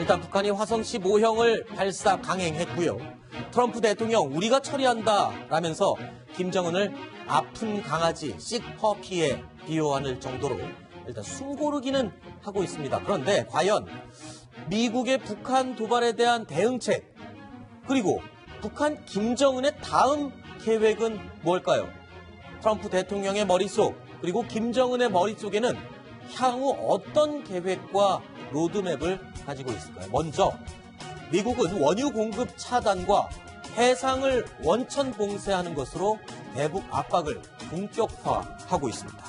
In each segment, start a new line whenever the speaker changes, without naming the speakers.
일단 북한이 화성 15형을 발사 강행했고요. 트럼프 대통령 우리가 처리한다 라면서 김정은을 아픈 강아지 식퍼피에 비유하는 정도로 일단 숨고르기는 하고 있습니다. 그런데 과연 미국의 북한 도발에 대한 대응책 그리고 북한 김정은의 다음 계획은 뭘까요? 트럼프 대통령의 머릿속 그리고 김정은의 머릿속에는 향후 어떤 계획과 로드맵을 가지고 있을까요? 먼저 미국은 원유 공급 차단과 해상을 원천 봉쇄하는 것으로 대북 압박을 본격화하고 있습니다.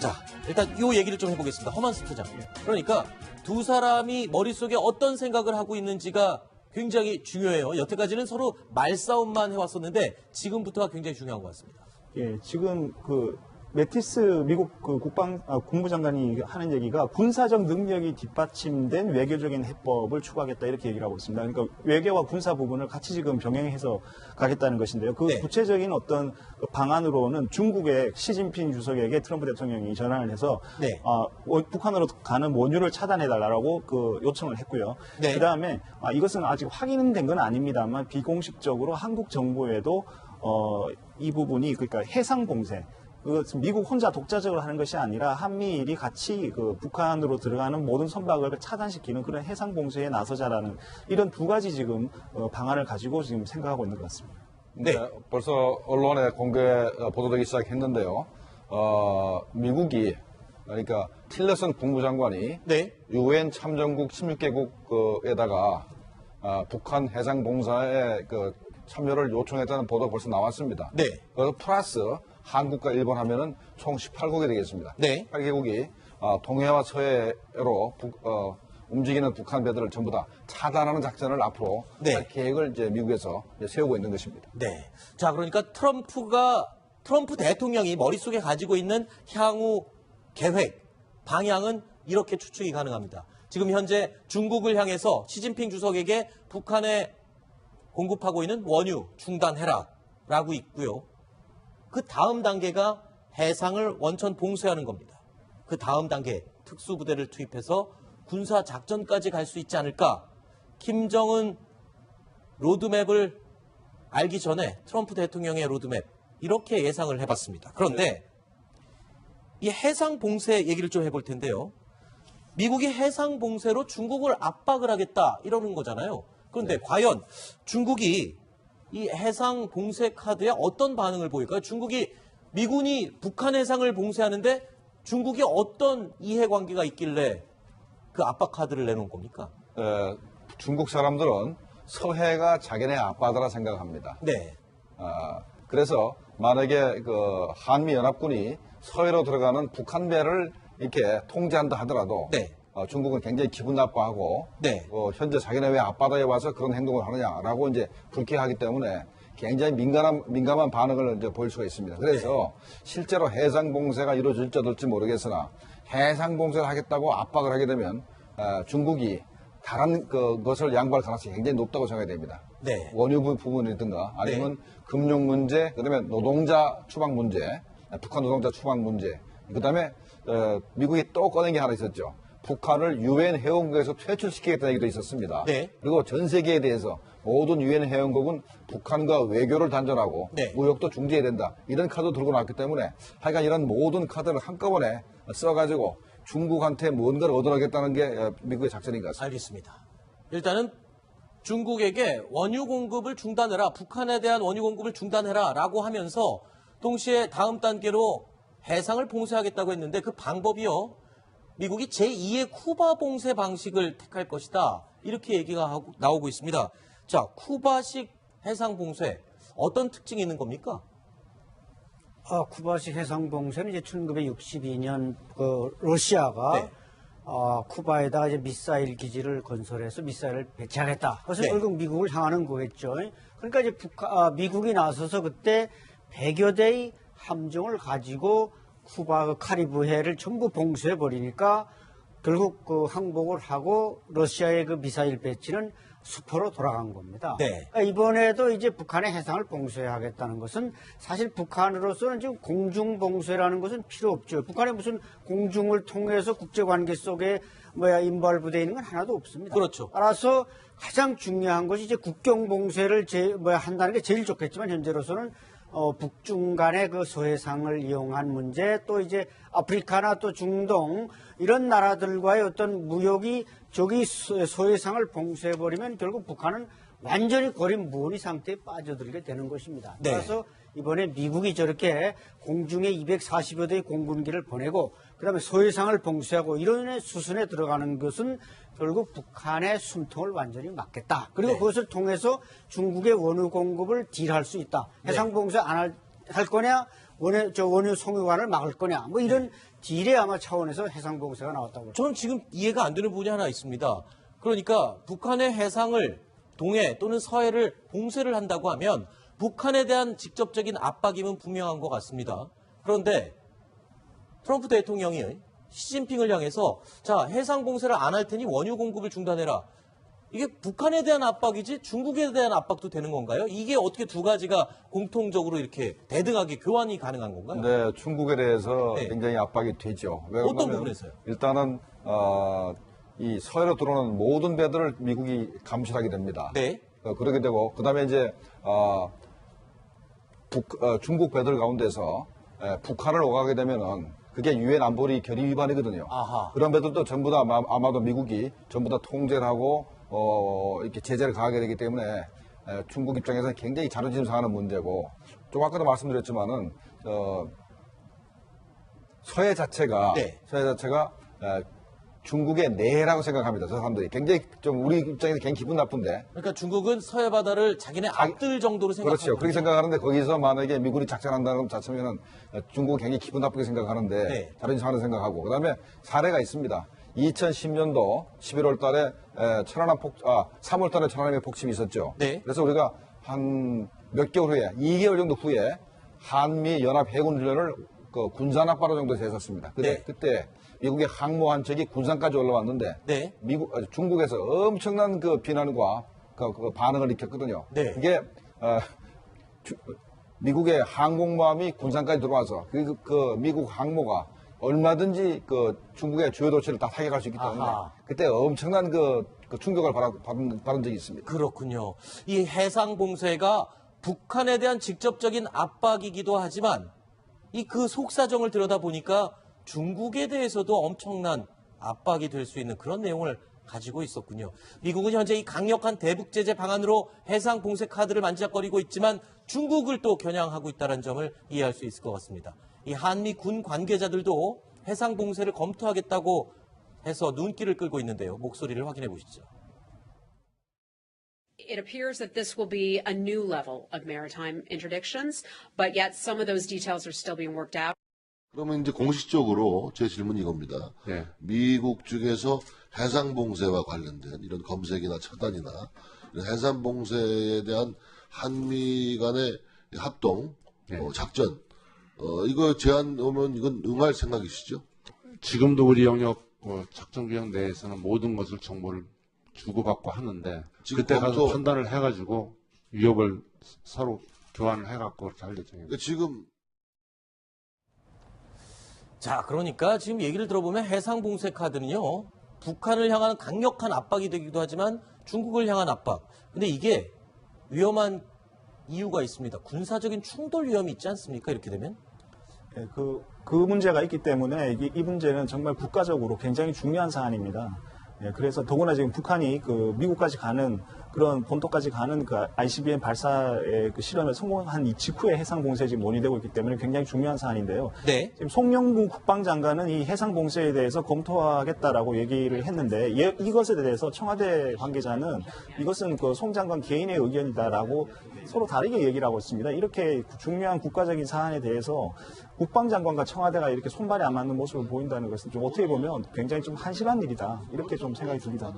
자, 일단 이 얘기를 좀 해보겠습니다. 허만 스트장. 그러니까 두 사람이 머릿속에 어떤 생각을 하고 있는지가 굉장히 중요해요. 여태까지는 서로 말싸움만 해왔었는데 지금부터가 굉장히 중요한 것 같습니다.
예, 지금 그 메티스 미국 그 국방 아, 국무장관이 하는 얘기가 군사적 능력이 뒷받침된 외교적인 해법을 추구하겠다 이렇게 얘기를 하고 있습니다. 그러니까 외교와 군사 부분을 같이 지금 병행해서 가겠다는 것인데요. 그
네.
구체적인 어떤 그 방안으로는 중국의 시진핑 주석에게 트럼프 대통령이 전화를 해서
네.
아, 원- 북한으로 가는 원유를 차단해달라고 그 요청을 했고요.
네.
그 다음에 아, 이것은 아직 확인된 건 아닙니다만 비공식적으로 한국 정부에도 어, 이 부분이 그러니까 해상 봉쇄 그것은 미국 혼자 독자적으로 하는 것이 아니라 한미일이 같이 그 북한으로 들어가는 모든 선박을 차단시키는 그런 해상 봉쇄에 나서자라는 이런 두 가지 지금 어, 방안을 가지고 지금 생각하고 있는 것 같습니다.
네.
네, 벌써 언론에 공개 어, 보도되기 시작했는데요. 어, 미국이 그러니까 틸러슨 국무장관이
네.
유엔 참전국 16개국에다가 어, 북한 해상 봉사에 그 참여를 요청했다는 보도가 벌써 나왔습니다.
네.
그래서 플러스 한국과 일본 하면은 총 18국이 되겠습니다.
네.
18개국이 어, 동해와 서해로 북- 어, 움직이는 북한 배들을 전부 다 차단하는 작전을 앞으로
네.
할 계획을 이제 미국에서 이제 세우고 있는 것입니다.
네. 자, 그러니까 트럼프가, 트럼프 대통령이 머릿속에 가지고 있는 향후 계획, 방향은 이렇게 추측이 가능합니다. 지금 현재 중국을 향해서 시진핑 주석에게 북한에 공급하고 있는 원유 중단해라 라고 있고요. 그 다음 단계가 해상을 원천 봉쇄하는 겁니다. 그 다음 단계 특수부대를 투입해서 군사 작전까지 갈 수 있지 않을까? 김정은 로드맵을 알기 전에 트럼프 대통령의 로드맵 이렇게 예상을 해봤습니다. 그런데 이 해상 봉쇄 얘기를 좀 해볼 텐데요. 미국이 해상 봉쇄로 중국을 압박을 하겠다 이러는 거잖아요. 그런데 과연 중국이 이 해상 봉쇄 카드에 어떤 반응을 보일까요? 중국이 미군이 북한 해상을 봉쇄하는데 중국이 어떤 이해관계가 있길래 그 압박 카드를 내놓은 겁니까?
에, 중국 사람들은 서해가 자기네 앞바다라 생각합니다.
네.
아, 그래서 만약에 그 한미 연합군이 서해로 들어가는 북한 배를 이렇게 통제한다 하더라도
네.
어, 중국은 굉장히 기분 나빠하고
네.
어, 현재 자기네 왜 앞바다에 와서 그런 행동을 하느냐라고 이제 불쾌하기 때문에 굉장히 민감한 민감한 반응을 이제 보일 수가 있습니다. 그래서 실제로 해상 봉쇄가 이루어질지 어떨지 모르겠으나 해상 봉쇄를 하겠다고 압박을 하게 되면 어, 중국이 다른 그 것을 양보할 가능성이 굉장히 높다고 생각이 됩니다.
네.
원유 부- 부분이든가 아니면 금융 문제, 그다음에 노동자 추방 문제, 북한 노동자 추방 문제, 그다음에 어, 미국이 또 꺼낸 게 하나 있었죠. 북한을 유엔 회원국에서 퇴출시키겠다는 얘기도 있었습니다.
네.
그리고 전 세계에 대해서 모든 유엔 회원국은 북한과 외교를 단절하고
네.
무역도 중지해야 된다. 이런 카드 들고 나왔기 때문에 하여간 이런 모든 카드를 한꺼번에 써가지고 중국한테 뭔가를 얻어내겠다는 게 어, 미국의 작전인 것 같습니다.
알겠습니다. 일단은 중국에게 원유 공급을 중단해라, 북한에 대한 원유 공급을 중단해라 라고 하면서 동시에 다음 단계로 해상을 봉쇄하겠다고 했는데 그 방법이요. 미국이 제2의 쿠바 봉쇄 방식을 택할 것이다. 이렇게 얘기가 하고- 나오고 있습니다. 자, 쿠바식 해상 봉쇄 어떤 특징이 있는 겁니까?
아, 쿠바식 해상 봉쇄는 이제 1962년 그 러시아가
네.
아, 쿠바에다가 이제 미사일 기지를 건설해서 미사일을 배치하겠다. 그래서
네.
결국 미국을 향하는 거겠죠. 그러니까 이제 북한, 아, 미국이 나서서 그때 100여 대의 함정을 가지고 쿠바 그 카리브해를 전부 봉쇄해 버리니까 결국 그 항복을 하고 러시아의 그 미사일 배치는 수포로 돌아간 겁니다.
네.
그러니까 이번에도 이제 북한의 해상을 봉쇄하겠다는 것은 사실 북한으로서는 지금 공중 봉쇄라는 것은 필요 없죠. 북한에 무슨 공중을 통해서 국제 관계 속에 뭐야 인발부대 있는 건 하나도 없습니다.
그렇죠.
따라서 가장 중요한 것이 이제 국경 봉쇄를 제, 뭐야 한다는 게 제일 좋겠지만 현재로서는 어, 북중 간의 그 서해상을 이용한 문제 또 이제 아프리카나 또 중동 이런 나라들과의 어떤 무역이 저기 서- 서해상을 봉쇄해버리면 결국 북한은 완전히 거린 무리 상태에 빠져들게 되는 것입니다.
네.
따라서 이번에 미국이 저렇게 공중에 240여 대의 공군기를 보내고 그 다음에 서해상을 봉쇄하고 이런 수순에 들어가는 것은 결국 북한의 숨통을 완전히 막겠다. 그리고
네.
그것을 통해서 중국의 원유 공급을 딜할 수 있다. 해상 봉쇄 안할 할 거냐? 원유 저 원유 송유관을 막을 거냐? 뭐 이런 딜의 아마 차원에서 해상 봉쇄가 나왔다고.
저는 지금 이해가 안 되는 부분이 하나 있습니다. 그러니까 북한의 해상을 동해 또는 서해를 봉쇄를 한다고 하면 북한에 대한 직접적인 압박임은 분명한 것 같습니다. 그런데 트럼프 대통령이 시진핑을 향해서 자 해상 봉쇄를 안 할 테니 원유 공급을 중단해라. 이게 북한에 대한 압박이지 중국에 대한 압박도 되는 건가요? 이게 어떻게 두 가지가 공통적으로 이렇게 대등하게 교환이 가능한 건가요?
네, 중국에 대해서
네.
굉장히 압박이 되죠. 왜
어떤 부분에서요?
일단은 어, 이 서해로 들어오는 모든 배들을 미국이 감시하게 됩니다.
네.
어, 그러게 되고 그다음에 이제 어, 북- 어, 중국 배들 가운데서 에, 북한을 오가게 되면은 그게 유엔 안보리 결의 위반이거든요.
아하.
그런 배들도 전부 다 아마, 아마도 미국이 전부 다 통제를 하고 어, 이렇게 제재를 가하게 되기 때문에 에, 중국 입장에서는 굉장히 자존심 상하는 문제고 좀 아까도 말씀드렸지만은 어, 서해 자체가
네.
서해 자체가 에, 중국의 내라고 생각합니다. 저 사람들이 굉장히 좀 우리 입장에서 굉장히 기분 나쁜데
그러니까 중국은 서해 바다를 자기네 앞들 정도로 생각하는
그렇죠. 그렇게 생각하는데 거기서 만약에 미군이 작전한다는 것 자체면은 중국은 굉장히 기분 나쁘게 생각하는데
네.
자존심 상하는 생각하고 그다음에 사례가 있습니다. 2010년도 11월 달에 에, 천안함 폭, 아, 3월 달에 천안함의 폭침이 있었죠.
네.
그래서 우리가 한 몇 개월 후에, 2개월 정도 후에 한미 연합 해군 훈련을 그 군산 앞바로 정도에서 했었습니다. 근데
네.
그때 미국의 항모 한 척이 군산까지 올라왔는데
네.
미국 아, 중국에서 엄청난 그 비난과 그, 그 반응을 일으켰거든요.
네.
그게 어, 주- 미국의 항공모함이 군산까지 들어와서 그, 그 미국 항모가 얼마든지 그 중국의 주요 도시를 다 타격할 수 있기 때문에
아하.
그때 엄청난 그, 그 충격을 받아, 받은, 받은 적이 있습니다.
그렇군요. 이 해상 봉쇄가 북한에 대한 직접적인 압박이기도 하지만 이 그 속사정을 들여다 보니까 중국에 대해서도 엄청난 압박이 될 수 있는 그런 내용을 가지고 있었군요. 미국은 현재 이 강력한 대북 제재 방안으로 해상 봉쇄 카드를 만지작거리고 있지만 중국을 또 겨냥하고 있다는 점을 이해할 수 있을 것 같습니다. 이 한미 군 관계자들도 해상 봉쇄를 검토하겠다고 해서 눈길을 끌고 있는데요. 목소리를 확인해 보시죠.
It appears that this will be a new level of maritime interdictions, but yet some of those details are still being worked out.
그러면 이제 공식적으로 제 질문이 이겁니다.
네.
미국 쪽에서 해상 봉쇄와 관련된 이런 검색이나 차단이나 이런 해상 봉쇄에 대한 한미 간의 합동 어, 작전 어, 이거 제안 오면 이건 응할 생각이시죠?
지금도 우리 영역 어, 작전 구역 내에서는 모든 것을 정보를 주고받고 하는데 그때 가서 판단을 해가지고 위협을 서로 교환을 해갖고 그렇게 할 예정입니다.
그러니까 지금
자, 그러니까 지금 얘기를 들어보면 해상 봉쇄 카드는요. 북한을 향한 강력한 압박이 되기도 하지만 중국을 향한 압박. 근데 이게 위험한 이유가 있습니다. 군사적인 충돌 위험이 있지 않습니까? 이렇게 되면?
예, 그, 그 문제가 있기 때문에 이, 이 문제는 정말 국가적으로 굉장히 중요한 사안입니다. 예, 그래서 더구나 지금 북한이 그 미국까지 가는 그런 본토까지 가는 그 ICBM 발사의 그 실험에 성공한 이 직후에 해상 봉쇄 지금 논의되고 있기 때문에 굉장히 중요한 사안인데요.
네.
지금 송영군 국방장관은 이 해상 봉쇄에 대해서 검토하겠다라고 얘기를 했는데 예, 이것에 대해서 청와대 관계자는 이것은 그 송 장관 개인의 의견이다라고 서로 다르게 얘기를 하고 있습니다. 이렇게 중요한 국가적인 사안에 대해서 국방장관과 청와대가 이렇게 손발이 안 맞는 모습을 보인다는 것은 좀 어떻게 보면 굉장히 좀 한심한 일이다. 이렇게 좀 생각이 합니다.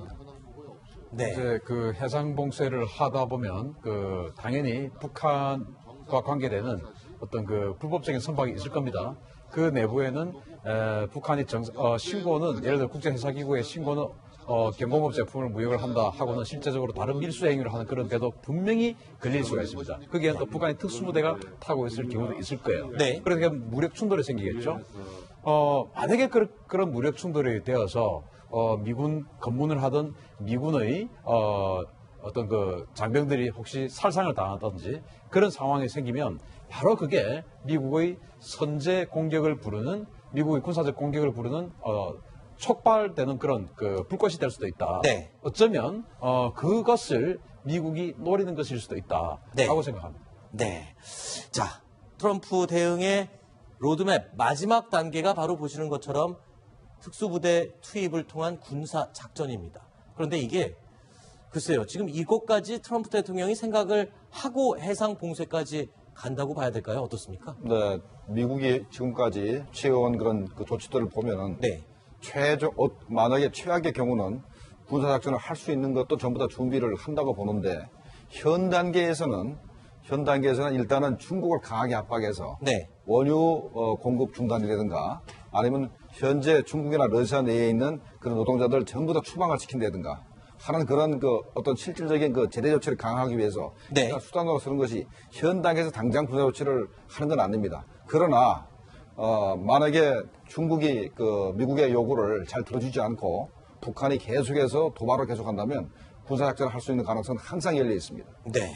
네.
이제 그 해상 봉쇄를 하다 보면 그 당연히 북한과 관계되는 어떤 그 불법적인 선박이 있을 겁니다. 그 내부에는 에, 북한이 정, 어, 신고는 예를 들어 국제회사기구의 신고는 어, 경공업 제품을 무역을 한다 하고는 실제적으로 다른 밀수 행위를 하는 그런 데도 분명히 걸릴 수가 있습니다. 거기에 또 북한의 특수부대가 타고 있을 경우도 있을 거예요.
네.
그러니까 무력 충돌이 생기겠죠. 어, 만약에 그, 런 무력 충돌이 되어서 어, 미군 검문을 하던 미군의 어, 어떤 그 장병들이 혹시 살상을 당하든지 그런 상황이 생기면 바로 그게 미국의 선제 공격을 부르는 미국의 군사적 공격을 부르는 어, 촉발되는 그런 그 불꽃이 될 수도 있다.
네.
어쩌면 어, 그것을 미국이 노리는 것일 수도
네.
있다라고 생각합니다.
네. 자, 트럼프 대응의 로드맵 마지막 단계가 바로 보시는 것처럼 특수부대 투입을 통한 군사 작전입니다. 그런데 이게 글쎄요. 지금 이것까지 트럼프 대통령이 생각을 하고 해상 봉쇄까지 간다고 봐야 될까요? 어떻습니까?
네, 미국이 지금까지 취해온 그런 그 조치들을 보면은
네.
최종 어, 만약에 최악의 경우는 군사 작전을 할 수 있는 것도 전부 다 준비를 한다고 보는데 현 단계에서는 현 단계에서는 일단은 중국을 강하게 압박해서
네.
원유 어, 공급 중단이라든가 아니면 현재 중국이나 러시아 내에 있는 그런 노동자들 전부 다 추방을 시킨다든가 하는 그런 그 어떤 실질적인 그 제대 조치를 강화하기 위해서
네.
수단으로 쓰는 것이 현 단계에서 당장 군사 조치를 하는 건 아닙니다. 그러나 어, 만약에 중국이 그 미국의 요구를 잘 들어주지 않고 북한이 계속해서 도발을 계속한다면 군사 작전을 할 수 있는 가능성은 항상 열려 있습니다.
네.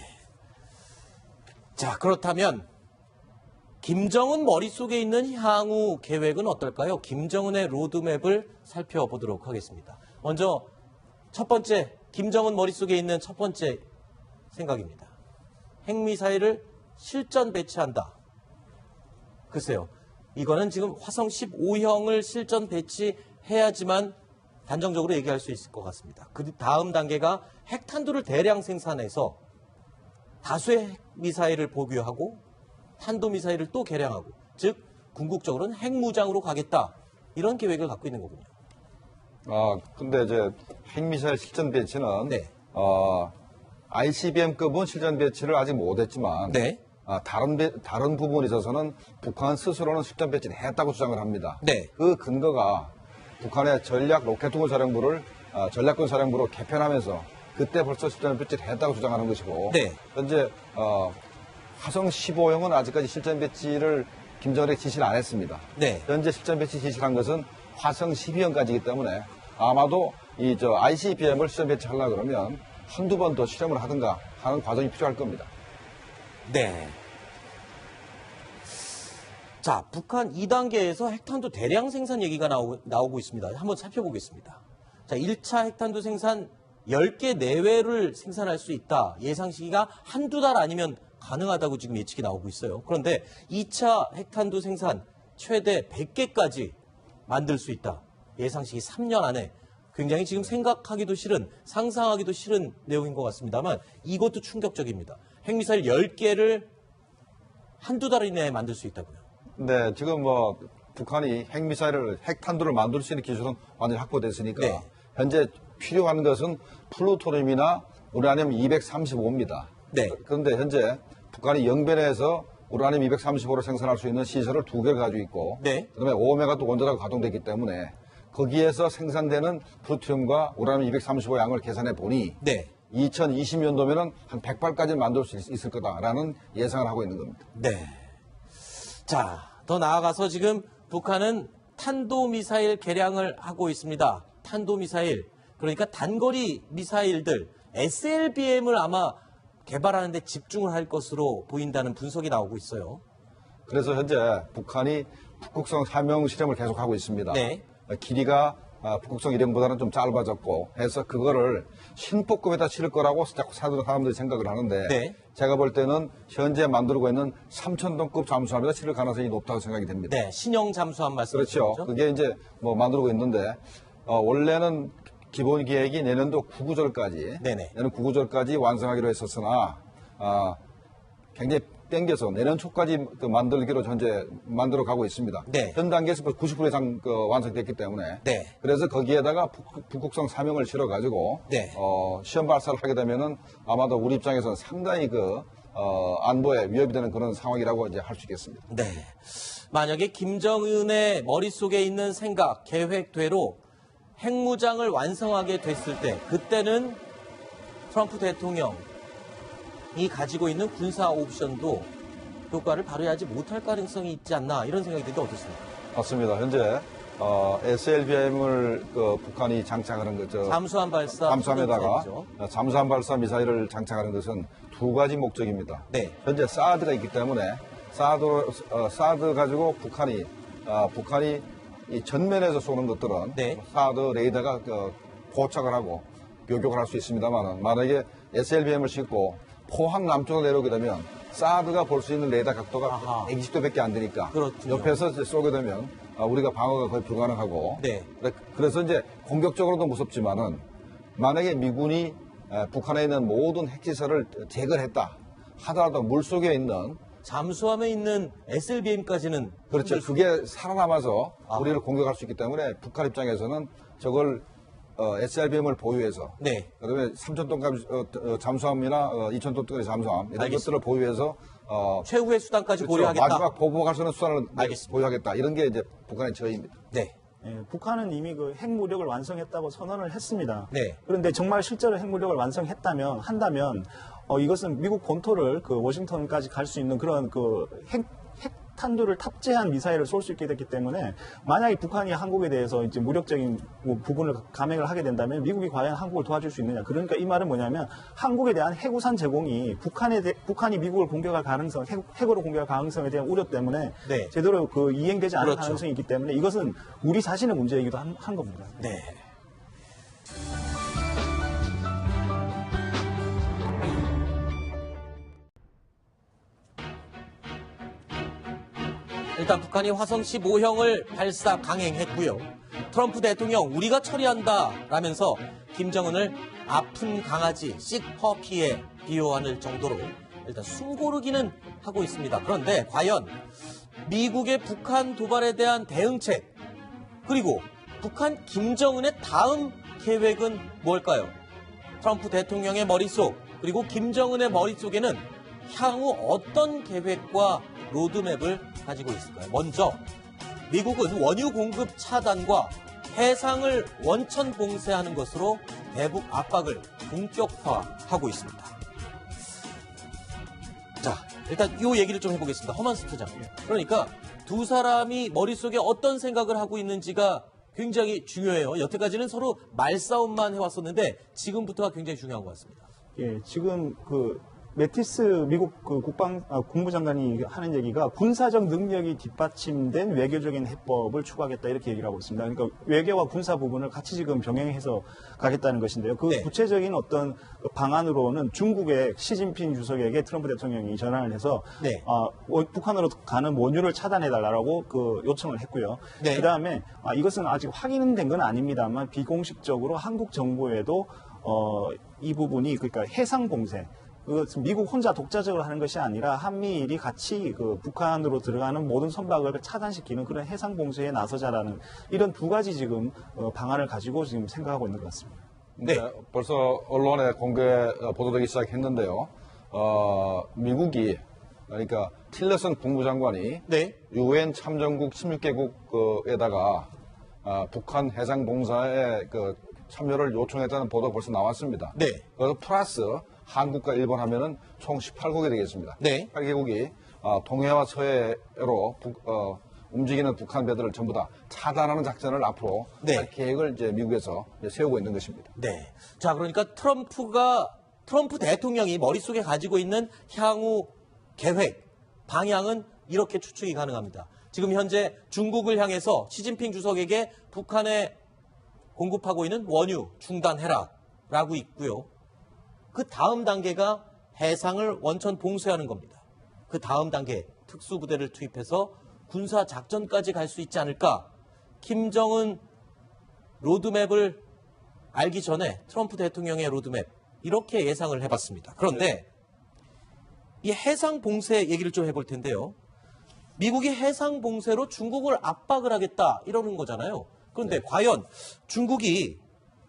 자, 그렇다면 김정은 머릿속에 있는 향후 계획은 어떨까요? 김정은의 로드맵을 살펴보도록 하겠습니다. 먼저 첫 번째, 김정은 머릿속에 있는 첫 번째 생각입니다. 핵미사일을 실전 배치한다. 글쎄요. 이거는 지금 화성 15형을 실전 배치해야지만 단정적으로 얘기할 수 있을 것 같습니다. 그 다음 단계가 핵탄두를 대량 생산해서 다수의 핵 미사일을 보유하고 탄도 미사일을 또 개량하고 즉 궁극적으로는 핵무장으로 가겠다 이런 계획을 갖고 있는 거군요.
아, 근데 이제 핵미사일 실전 배치는
네.
어, ICBM급은 실전 배치를 아직 못했지만
네.
아, 다른 배- 다른 부분에 있어서는 북한 스스로는 실전 배치를 했다고 주장을 합니다.
네.
그 근거가 북한의 전략 로켓통군 사령부를 아, 전략군 사령부로 개편하면서 그때 벌써 실전 배치를 했다고 주장하는 것이고
네.
현재 어, 화성 15형은 아직까지 실전 배치를 김정은에게 지시를 안 했습니다.
네.
현재 실전 배치 지시를 한 것은 화성 12형까지이기 때문에 아마도 이 저 ICBM을 실전 배치하려 그러면 한두 번 더 실험을 하든가 하는 과정이 필요할 겁니다.
네. 자, 북한 2단계에서 핵탄두 대량 생산 얘기가 나오, 나오고 있습니다. 한번 살펴보겠습니다. 자, 1차 핵탄두 생산 10개 내외를 생산할 수 있다. 예상 시기가 한두 달 아니면 가능하다고 지금 예측이 나오고 있어요. 그런데 2차 핵탄두 생산 최대 100개까지 만들 수 있다. 예상 시기 3년 안에 굉장히 지금 생각하기도 싫은, 상상하기도 싫은 내용인 것 같습니다만 이것도 충격적입니다. 핵미사일 10개를 한두 달 이내에 만들 수 있다고요.
네, 지금 뭐 북한이 핵미사일을 핵탄두를 만들 수 있는 기술은 완전히 확보됐으니까
네.
현재 필요한 것은 플루토늄이나 우라늄 235입니다.
네.
그런데 현재 북한이 영변에서 우라늄 235를 생산할 수 있는 시설을 두 개를 가지고 있고
네.
그다음에 오메가 또 원자로가 가동됐기 때문에 거기에서 생산되는 플루토늄과 우라늄 235 양을 계산해 보니
네.
2020년도면은 한 100발까지 만들 수 있- 있을 거다라는 예상을 하고 있는 겁니다.
네. 자, 더 나아가서 지금 북한은 탄도미사일 개량을 하고 있습니다. 탄도미사일. 그러니까 단거리 미사일들, SLBM을 아마 개발하는 데 집중을 할 것으로 보인다는 분석이 나오고 있어요.
그래서 현재 북한이 북극성 사명 실험을 계속하고 있습니다.
네.
길이가 아, 북극성 일행보다는 좀 짧아졌고 해서 그거를 신폭급에다 실을 거라고 자꾸 사람들이 생각을 하는데
네.
제가 볼 때는 현재 만들고 있는 3,000톤급 잠수함에다 실을 가능성이 높다고 생각이 됩니다.
네, 신형 잠수함 말씀하시죠?
그렇죠. 그게 이제 뭐 만들고 있는데 어, 원래는 기본 계획이 내년도 구구절까지
네네.
내년 구구절까지 완성하기로 했었으나 아, 굉장히 땡겨서 내년 초까지 그 만들기로 현재 만들어 가고 있습니다.
네.
현 단계에서 90% 이상 그 완성됐기 때문에
네.
그래서 거기에다가 북, 북극성 사명을 실어 가지고
네.
어, 시험 발사를 하게 되면은 아마도 우리 입장에서는 상당히 그 어, 안보에 위협이 되는 그런 상황이라고 이제 할 수 있겠습니다.
네. 만약에 김정은의 머릿속에 있는 생각, 계획대로 핵무장을 완성하게 됐을 때 그때는 트럼프 대통령이 가지고 있는 군사 옵션도 효과를 발휘하지 못할 가능성이 있지 않나 이런 생각이 드는데 어떻습니까?
맞습니다. 현재 어, SLBM을 그 북한이 장착하는 거죠.
잠수함 발사
잠수함에다가. 어, 잠수함 발사 미사일을 장착하는 것은 두 가지 목적입니다.
네.
현재 사드가 있기 때문에 사드 어, 사드 가지고 북한이 어, 북한이 이 전면에서 쏘는 것들은
네.
사드 레이더가 그 포착을 하고 요격을 할 수 있습니다만 만약에 SLBM을 싣고 포항 남쪽으로 내려오게 되면 사드가 볼 수 있는 레이더 각도가
아하.
120도밖에 안 되니까
그렇군요.
옆에서 쏘게 되면 아, 우리가 방어가 거의 불가능하고
네.
그래- 그래서 이제 공격적으로도 무섭지만은 만약에 미군이 에, 북한에 있는 모든 핵시설을 제거를 했다 하더라도 물속에 있는
잠수함에 있는 SLBM까지는
그렇죠 그게 살아남아서
아하.
우리를 공격할 수 있기 때문에 북한 입장에서는 저걸 어, SRBM을 보유해서
네.
그다음에 3천 톤 잠수함이나 어, 2천 톤짜리 잠수함 이런
알겠습니다.
것들을 보유해서 어,
최후의 수단까지
그렇죠.
고려하겠다.
마지막 보복할 수 있는 수단을
알겠습니다.
보유하겠다 이런 게 이제 북한의 저의입니다.
네.
예, 북한은 이미 그 핵무력을 완성했다고 선언을 했습니다.
네.
그런데 정말 실제로 핵무력을 완성했다면 한다면 어, 이것은 미국 본토를 그 워싱턴까지 갈 수 있는 그런 그 핵, 핵 탄두를 탑재한 미사일을 쏠 수 있게 됐기 때문에 만약에 북한이 한국에 대해서 이제 무력적인 뭐 부분을 감행을 하게 된다면 미국이 과연 한국을 도와줄 수 있느냐? 그러니까 이 말은 뭐냐면 한국에 대한 해구산 제공이 북한에 대, 북한이 미국을 공격할 가능성, 핵, 핵으로 공격할 가능성에 대한 우려 때문에
네.
제대로 그 이행되지 않을
그렇죠.
가능성이 있기 때문에 이것은 우리 자신의 문제이기도 한, 한 겁니다.
네. 일단 북한이 화성 15형을 발사 강행했고요. 트럼프 대통령 우리가 처리한다 라면서 김정은을 아픈 강아지 씩퍼피에 비유하는 정도로 일단 숨고르기는 하고 있습니다. 그런데 과연 미국의 북한 도발에 대한 대응책 그리고 북한 김정은의 다음 계획은 뭘까요? 트럼프 대통령의 머릿속 그리고 김정은의 머릿속에는 향후 어떤 계획과 로드맵을 가지고 있을까요? 먼저 미국은 원유 공급 차단과 해상을 원천 봉쇄하는 것으로 대북 압박을 본격화하고 있습니다. 자, 일단 이 얘기를 좀 해보겠습니다. 허만스 투장. 그러니까 두 사람이 머릿속에 어떤 생각을 하고 있는지가 굉장히 중요해요. 여태까지는 서로 말싸움만 해왔었는데 지금부터가 굉장히 중요한 것 같습니다.
예, 지금 그 메티스 미국 그 국방 아, 국무장관이 하는 얘기가 군사적 능력이 뒷받침된 외교적인 해법을 추구하겠다 이렇게 얘기를 하고 있습니다. 그러니까 외교와 군사 부분을 같이 지금 병행해서 가겠다는 것인데요. 그
네.
구체적인 어떤 방안으로는 중국의 시진핑 주석에게 트럼프 대통령이 전화를 해서
네.
아, 원- 북한으로 가는 원유를 차단해 달라고 그 요청을 했고요.
네.
그 다음에 아, 이것은 아직 확인된 건 아닙니다만 비공식적으로 한국 정부에도 어, 이 부분이 그러니까 해상 봉쇄. 그것은 미국 혼자 독자적으로 하는 것이 아니라 한미일이 같이 그 북한으로 들어가는 모든 선박을 차단시키는 그런 해상 봉쇄에 나서자라는 이런 두 가지 지금 어, 방안을 가지고 지금 생각하고 있는 것 같습니다.
네.
네, 벌써 언론에 공개 어, 보도되기 시작했는데요. 어, 미국이 그러니까 틸러슨 국무장관이
네.
유엔 참전국 16개국에다가 어, 북한 해상 봉사에 그 참여를 요청했다는 보도 가 벌써 나왔습니다.
네.
그래서 플러스 한국과 일본 하면은 총 18국이 되겠습니다.
네.
8개국이 어, 동해와 서해로 북- 어, 움직이는 북한 배들을 전부 다 차단하는 작전을 앞으로
네.
할 계획을 이제 미국에서 이제 세우고 있는 것입니다.
네. 자, 그러니까 트럼프가, 트럼프 대통령이 머릿속에 가지고 있는 향후 계획, 방향은 이렇게 추측이 가능합니다. 지금 현재 중국을 향해서 시진핑 주석에게 북한에 공급하고 있는 원유 중단해라 라고 있고요. 그 다음 단계가 해상을 원천 봉쇄하는 겁니다. 그 다음 단계 특수부대를 투입해서 군사 작전까지 갈 수 있지 않을까? 김정은 로드맵을 알기 전에 트럼프 대통령의 로드맵 이렇게 예상을 해봤습니다. 그런데 이 해상 봉쇄 얘기를 좀 해볼 텐데요. 미국이 해상 봉쇄로 중국을 압박을 하겠다 이러는 거잖아요. 그런데 과연 중국이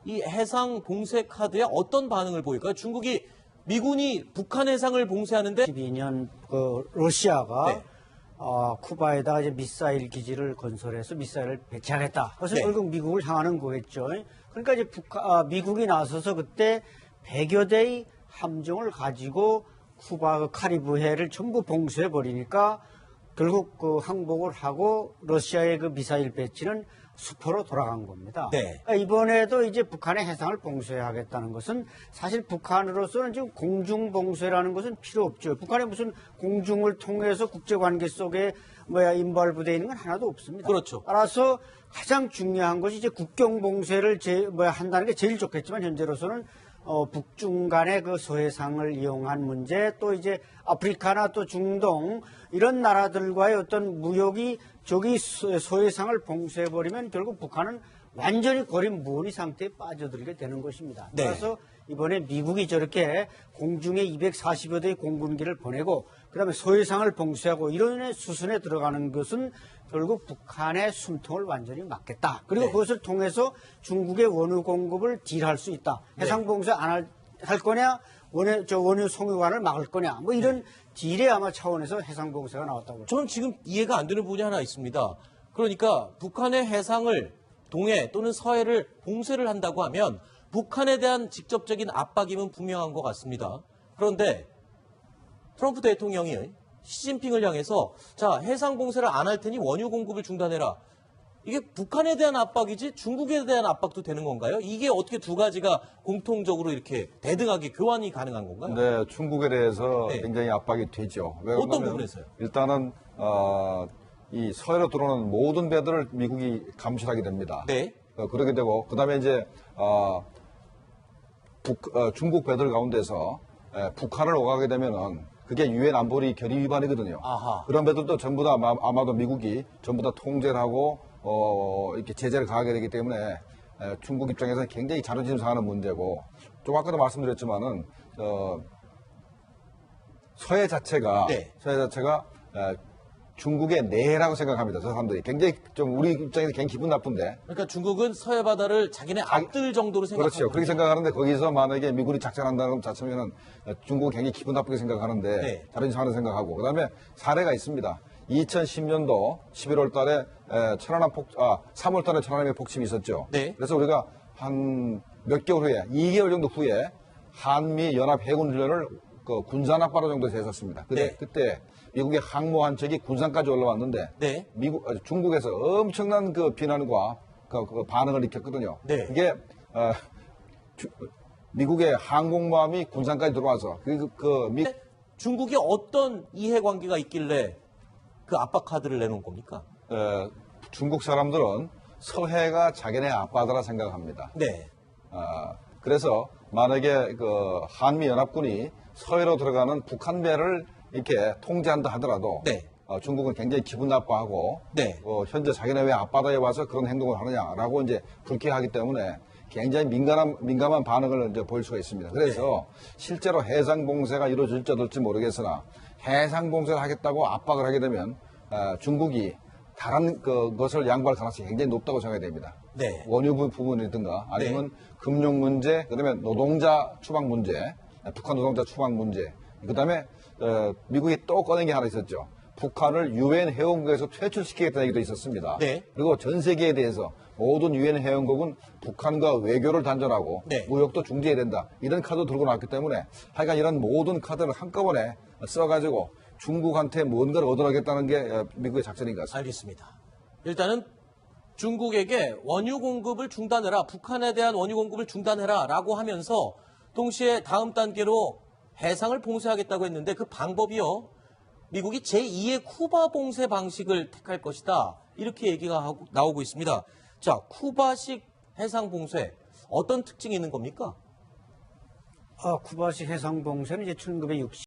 이 해상 봉쇄 카드에 어떤 반응을 보일까요? 중국이 미군이 북한 해상을 봉쇄하는데
12년 그 러시아가
네.
어, 쿠바에다가 이제 미사일 기지를 건설해서 미사일을 배치하겠다. 그래서
네.
결국 미국을 향하는 거겠죠. 그러니까 이제 북한, 아, 미국이 나서서 그때 100여 대의 함정을 가지고 쿠바 그 카리브해를 전부 봉쇄해 버리니까 결국 그 항복을 하고 러시아의 그 미사일 배치는 수포로 돌아간 겁니다.
네.
그러니까 이번에도 이제 북한의 해상을 봉쇄하겠다는 것은 사실 북한으로서는 지금 공중 봉쇄라는 것은 필요 없죠. 북한에 무슨 공중을 통해서 국제 관계 속에 뭐야 인발부대 있는 건 하나도 없습니다.
그렇죠.
따라서 가장 중요한 것이 이제 국경 봉쇄를 제, 뭐야 한다는 게 제일 좋겠지만 현재로서는 어, 북중 간의 그 서해상을 이용한 문제 또 이제 아프리카나 또 중동 이런 나라들과의 어떤 무역이 저기 서- 서해상을 봉쇄해버리면 결국 북한은 완전히 고립 무원의 상태에 빠져들게 되는 것입니다.
네.
그래서 이번에 미국이 저렇게 공중에 240여 대의 공군기를 보내고 그 다음에 서해상을 봉쇄하고 이런 수순에 들어가는 것은 결국 북한의 숨통을 완전히 막겠다. 그리고
네.
그것을 통해서 중국의 원유 공급을 딜할 수 있다. 해상 봉쇄 안할 할 거냐? 원유 저 원유 송유관을 막을 거냐? 뭐 이런 딜의 아마 차원에서 해상 봉쇄가 나왔다고. 볼
저는 지금 이해가 안 되는 부분이 하나 있습니다. 그러니까 북한의 해상을 동해 또는 서해를 봉쇄를 한다고 하면 북한에 대한 직접적인 압박임은 분명한 것 같습니다. 그런데 트럼프 대통령이 시진핑을 향해서 자 해상 봉쇄를 안 할 테니 원유 공급을 중단해라. 이게 북한에 대한 압박이지 중국에 대한 압박도 되는 건가요? 이게 어떻게 두 가지가 공통적으로 이렇게 대등하게 교환이 가능한 건가요?
네, 중국에 대해서
네.
굉장히 압박이 되죠. 왜
어떤 부분에서요?
일단은 어, 이 서해로 들어오는 모든 배들을 미국이 감시하게 됩니다.
네.
어, 그러게 되고 그다음에 이제 어, 북- 어, 중국 배들 가운데서 에, 북한을 오가게 되면은 그게 유엔 안보리 결의 위반이거든요.
아하.
그런 배들도 전부 다 아마, 아마 도 미국이 전부 다 통제를 하고 어, 이렇게 제재를 가하게 되기 때문에 에, 중국 입장에서는 굉장히 자존심 상하는 문제고 좀 아까도 말씀드렸지만은 어, 서해 자체가
네.
서해 자체가 에, 중국의 내라고 생각합니다. 저 사람들이 굉장히 좀 우리 입장에서 굉장히 기분 나쁜데
그러니까 중국은 서해 바다를 자기네 앞들 정도로 생각하고
그렇죠. 그렇게 생각하는데 거기서 만약에 미군이 작전한다는 자체면은 중국은 굉장히 기분 나쁘게 생각하는데
네.
다른 상하는 생각하고 그다음에 사례가 있습니다. 2010년도 11월 달에 에, 천안함 폭, 아, 3월 달에 천안함에 폭침이 있었죠.
네.
그래서 우리가 한 몇 개월 후에, 2개월 정도 후에 한미 연합 해군 훈련을 그 군산 앞바다 정도에서 했었습니다. 그때,
네.
그때 미국의 항모 한 척이 군산까지 올라왔는데
네.
미국, 아, 중국에서 엄청난 그 비난과 그, 그 반응을 일으켰거든요.
네.
이게 어, 주- 미국의 항공모함이 군산까지 들어와서 그, 그 미,
근데 중국이 어떤 이해관계가 있길래 그 압박 카드를 내놓은 겁니까?
어, 중국 사람들은 서해가 자기네 앞바다라 생각합니다.
네.
아, 그래서 만약에 그 한미 연합군이 서해로 들어가는 북한 배를 이렇게 통제한다 하더라도
네.
어, 중국은 굉장히 기분 나빠하고
네.
어, 현재 자기네 왜 앞바다에 와서 그런 행동을 하느냐라고 이제 불쾌하기 때문에 굉장히 민감한 민감한 반응을 이제 보일 수가 있습니다. 그래서 실제로 해상 봉쇄가 이루어질지 어떨지 모르겠으나 해상 봉쇄를 하겠다고 압박을 하게 되면 어, 중국이 다른 그 것을 양보할 가능성이 굉장히 높다고 생각이 됩니다.
네.
원유 부- 부분이든가 아니면 금융 문제, 그다음에 노동자 추방 문제, 북한 노동자 추방 문제, 그 다음에 어, 미국이 또 꺼낸 게 하나 있었죠. 북한을 유엔 회원국에서 퇴출시키겠다는 얘기도 있었습니다.
네.
그리고 전 세계에 대해서 모든 유엔 회원국은 북한과 외교를 단절하고
네.
무역도 중지해야 된다. 이런 카드 들고 나왔기 때문에 하여간 이런 모든 카드를 한꺼번에 써가지고 중국한테 뭔가를 얻어내겠다는 게 어, 미국의 작전인 것 같습니다.
알겠습니다. 일단은 중국에게 원유 공급을 중단해라, 북한에 대한 원유 공급을 중단해라 라고 하면서 동시에 다음 단계로 해상을 봉쇄하겠다고 했는데 그 방법이요. 미국이 제2의 쿠바 봉쇄 방식을 택할 것이다. 이렇게 얘기가 하고, 나오고 있습니다. 자, 쿠바식 해상 봉쇄 어떤 특징이 있는 겁니까?
아, 쿠바식 해상 봉쇄는 이제 1960